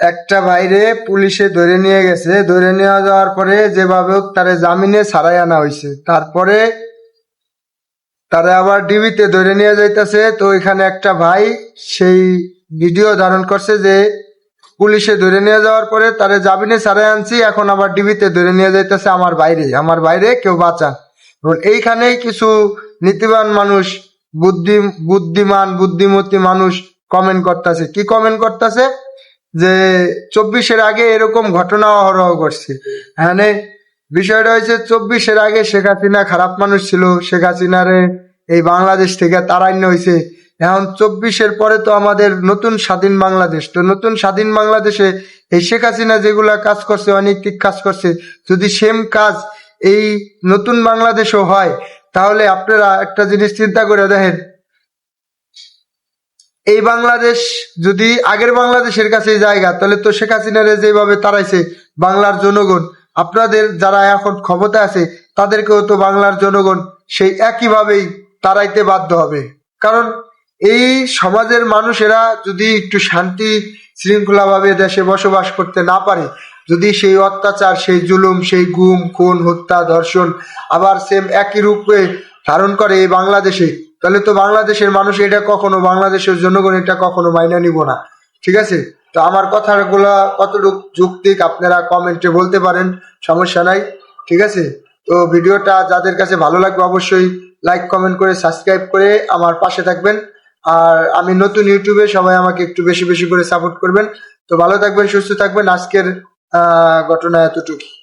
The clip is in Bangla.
একটা বাইরে পুলিশে ধরে নিয়ে গেছে। ধরে নিয়ে যাওয়ার পরে যেভাবে হোক তারে জামিনে ছাড়াই আনা হয়েছে তারপরে তারা আবার ডিবিতে ধরে নিয়ে যাইতেছে। তো এখানে একটা ভাই সেই ভিডিও ধারণ করছে যে পুলিশে ধরে নিয়ে যাওয়ার পরে তারে জামিনে ছাড়াই আনছি, এখন আবার ডিবিতে ধরে নিয়ে যাইতেছে আমার বাইরে আমার বাইরে কেউ বাঁচান। এবং এইখানেই কিছু নীতিবান মানুষ, বুদ্ধি, বুদ্ধিমান, বুদ্ধিমতী মানুষ কমেন্ট করতেছে। কি কমেন্ট করতেছে? যে চব্বিশের আগে এরকম ঘটনা অহরহ করছে। এখানে বিষয়টা হয়েছে, চব্বিশের আগে শেখ হাসিনা খারাপ মানুষ ছিল, শেখ হাসিনারে এই বাংলাদেশ থেকে তারান্য হয়েছে। এখন চব্বিশের পরে তো আমাদের নতুন স্বাধীন বাংলাদেশ। তো নতুন স্বাধীন বাংলাদেশে এই শেখ হাসিনা যেগুলা কাজ করছে অনৈতিক কাজ করছে, যদি সেম কাজ এই নতুন বাংলাদেশও হয়, তাহলে আপনারা একটা জিনিস চিন্তা করে দেখেন এই বাংলাদেশ যদি আগের বাংলাদেশের কাছে জায়গা, তাহলে তো শেখ হাসিনারে যেভাবে তাড়াইছে বাংলার জনগণ, আপনাদের যারা এখন ক্ষমতা আছে, তাদেরকেও তো বাংলার জনগণ সেই একইভাবেই তাড়াইতে বাধ্য হবে। কারণ এই সমাজের মানুষেরা যদি একটু শান্তি শৃঙ্খলা ভাবে দেশে বসবাস করতে না পারে, যদি সেই অত্যাচার, সেই জুলুম, সেই গুম, খুন, হত্যা, ধর্ষণ আবার সেম একই রূপে ধারণ করে এই বাংলাদেশে তাহলে তো বাংলাদেশের মানুষ এটা কখনো বাংলাদেশের জনগণ এটা কখনো মাইনা নিব না। ঠিক আছে? তো আমার কথাগুলা কতটুকু যুক্তিক আপনারা কমেন্টে বলতে পারেন, সমস্যা নাই। ঠিক আছে? তো ভিডিওটা যাদের কাছে ভালো লাগবে অবশ্যই লাইক, কমেন্ট করে, সাবস্ক্রাইব করে আমার পাশে থাকবেন। আর আমি নতুন ইউটিউবে সবাই আমাকে একটু বেশি বেশি করে সাপোর্ট করবেন। তো ভালো থাকবেন, সুস্থ থাকবেন। আজকের ঘটনা এতটুকু